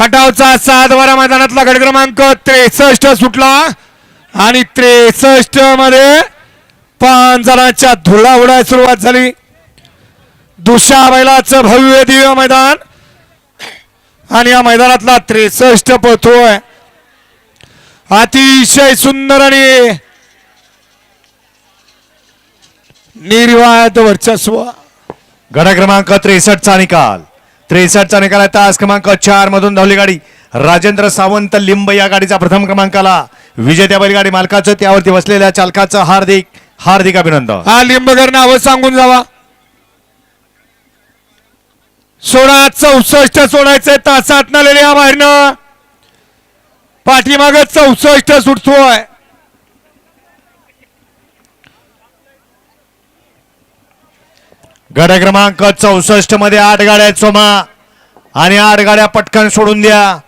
खटावचा सातवारा मैदानातला गड क्रमांक त्रेसष्ट सुटला. आणि त्रेसष्टमध्ये पाच जणांच्या धुळा उडाय सुरुवात झाली. दुसऱ्या बैलाचं भव्य दिव्य मैदान. आणि या मैदानातला त्रेसष्ट पळतोय अतिशय सुंदर आणि निर्वाद वर्चस्व. गड क्रमांक त्रेसष्टचा निकाल. त्रेसष्टचा निकाल आहे. तास क्रमांक चार मधून धावली गाडी. राजेंद्र सावंत लिंब या गाडीचा प्रथम क्रमांकाला. विजेत्या बैलगाडी मालकाचं त्यावरती बसलेल्या चालकाचं हार्दिक हार्दिक अभिनंदन. हा लिंबगर नाव सांगून जावा. सोळा चौसष्ट सोडायचंय. तासात नलेले या बाहेरनं. पाठीमाग चौसष्ट सुटतोय. गड क्रमांक चौसष्टमध्ये आठ गाड्या आहेत सोमा. आणि आठ गाड्या पटकन सोडून द्या.